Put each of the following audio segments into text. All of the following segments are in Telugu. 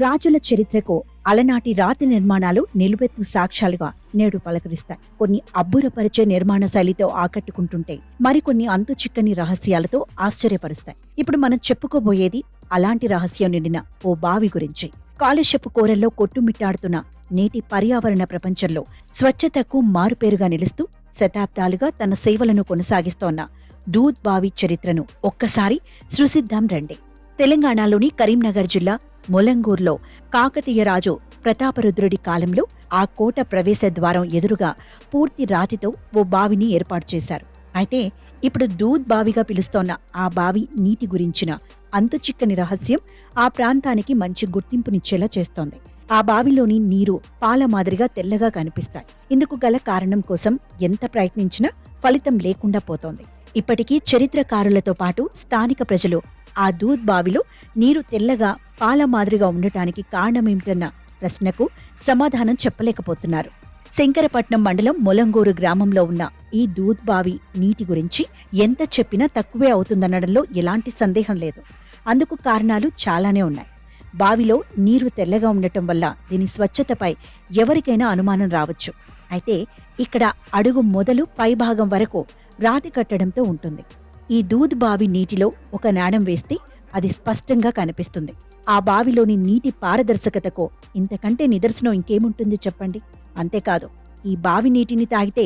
రాజుల చరిత్రకు అలనాటి రాతి నిర్మాణాలు నిలువెత్తు సాక్ష్యాలుగా నేడు పలకరిస్తాయి. కొన్ని అబ్బురపరిచే నిర్మాణ శైలితో ఆకట్టుకుంటుంటే మరికొన్ని అంతు చిక్కని రహస్యాలతో ఆశ్చర్యపరుస్తాయి. ఇప్పుడు మనం చెప్పుకోబోయేది అలాంటి రహస్యం నిండిన ఓ బావి గురించి. కాలుష్యపు కోరల్లో కొట్టుమిట్టాడుతున్న నేటి పర్యావరణ ప్రపంచంలో స్వచ్ఛతకు మారుపేరుగా నిలుస్తూ శతాబ్దాలుగా తన సేవలను కొనసాగిస్తోన్న దూద్ బావి చరిత్రను ఒక్కసారి సృసిద్దాం రండి. తెలంగాణలోని కరీంనగర్ జిల్లా ములంగూర్లో కాకతీయ రాజు ప్రతాపరుద్రుడి కాలంలో ఆ కోట ప్రవేశ ద్వారం ఎదురుగా పూర్తి రాతితో ఓ బావిని ఏర్పాటు చేశారు. అయితే ఇప్పుడు దూద్ బావిగా పిలుస్తోన్న ఆ బావి నీటి గురించిన అంతుచిక్కని రహస్యం ఆ ప్రాంతానికి మంచి గుర్తింపునిచ్చేలా చేస్తోంది. ఆ బావిలోని నీరు పాల మాదిరిగా తెల్లగా కనిపిస్తాయి. ఇందుకు గల కారణం కోసం ఎంత ప్రయత్నించినా ఫలితం లేకుండా పోతోంది. ఇప్పటికీ చరిత్రకారులతో పాటు స్థానిక ప్రజలు ఆ దూద్ బావిలో నీరు తెల్లగా పాల మాదిరిగా ఉండటానికి కారణమేమిటన్న ప్రశ్నకు సమాధానం చెప్పలేకపోతున్నారు. శంకరపట్నం మండలం మొలంగూరు గ్రామంలో ఉన్న ఈ దూద్ బావి నీటి గురించి ఎంత చెప్పినా తక్కువే అవుతుందనడంలో ఎలాంటి సందేహం లేదు. అందుకు కారణాలు చాలానే ఉన్నాయి. బావిలో నీరు తెల్లగా ఉండటం వల్ల దీని స్వచ్ఛతపై ఎవరికైనా అనుమానం రావచ్చు. అయితే ఇక్కడ అడుగు మొదలు పైభాగం వరకు రాతి కట్టడంతో ఉంటుంది. ఈ దూద్ బావి నీటిలో ఒక నాణం వేస్తే అది స్పష్టంగా కనిపిస్తుంది. ఆ బావిలోని నీటి పారదర్శకతకు ఇంతకంటే నిదర్శనం ఇంకేముంటుంది చెప్పండి? అంతేకాదు ఈ బావి నీటిని తాగితే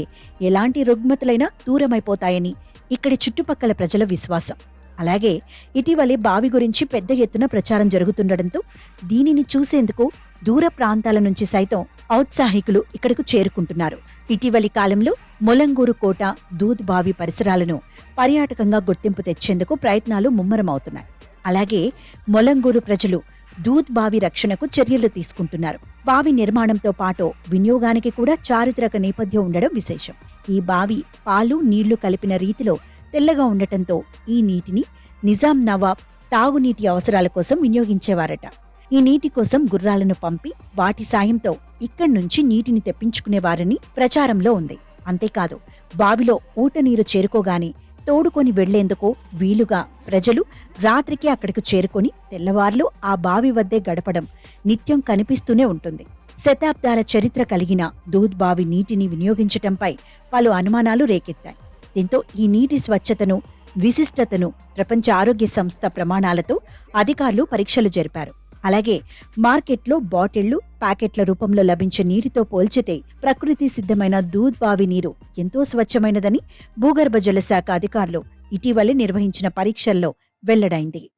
ఎలాంటి రుగ్మతులైనా దూరమైపోతాయని ఇక్కడి చుట్టుపక్కల ప్రజల విశ్వాసం. అలాగే ఇటీవలే బావి గురించి పెద్ద ఎత్తున ప్రచారం జరుగుతుండటంతో దీనిని చూసేందుకు దూర ప్రాంతాల నుంచి సైతం ఔత్సాహికులు ఇక్కడకు చేరుకుంటున్నారు. ఇటీవలి కాలంలో మొలంగూరు కోట దూద్ బావి పరిసరాలను పర్యాటకంగా గుర్తింపు తెచ్చేందుకు ప్రయత్నాలు ముమ్మరమవుతున్నాయి. అలాగే మొలంగూరు ప్రజలు దూద్ బావి రక్షణకు చర్యలు తీసుకుంటున్నారు. బావి నిర్మాణంతో పాటు వినియోగానికి కూడా చారిత్రక నేపథ్యం ఉండడం విశేషం. ఈ బావి పాలు నీళ్ళు కలిపిన రీతిలో తెల్లగా ఉండటంతో ఈ నీటిని నిజాం నవాబ్ తాగునీటి అవసరాల కోసం వినియోగించేవారట. ఈ నీటి కోసం గుర్రాలను పంపి వాటి సాయంతో ఇక్కడి నుంచి నీటిని తెప్పించుకునేవారని ప్రచారంలో ఉంది. అంతేకాదు బావిలో ఊట నీరు చేరుకోగానే తోడుకొని వెళ్ళేందుకు వీలుగా ప్రజలు రాత్రికి అక్కడికి చేరుకొని తెల్లవార్లు ఆ బావి వద్దే గడపడం నిత్యం కనిపిస్తూనే ఉంటుంది. శతాబ్దాల చరిత్ర కలిగిన దూద్ బావి నీటిని వినియోగించటంపై పలు అనుమానాలు రేకెత్తాయి. దీంతో ఈ నీటి స్వచ్ఛతను విశిష్టతను ప్రపంచ ఆరోగ్య సంస్థ ప్రమాణాలతో అధికారులు పరీక్షలు జరిపారు. అలాగే మార్కెట్లో బాటిళ్ళు ప్యాకెట్ల రూపంలో లభించే నీటితో పోల్చితే ప్రకృతి సిద్ధమైన దూద్ బావి నీరు ఎంతో స్వచ్ఛమైనదని భూగర్భ జలశాఖ అధికారులు ఇటీవలే నిర్వహించిన పరీక్షల్లో వెల్లడైంది.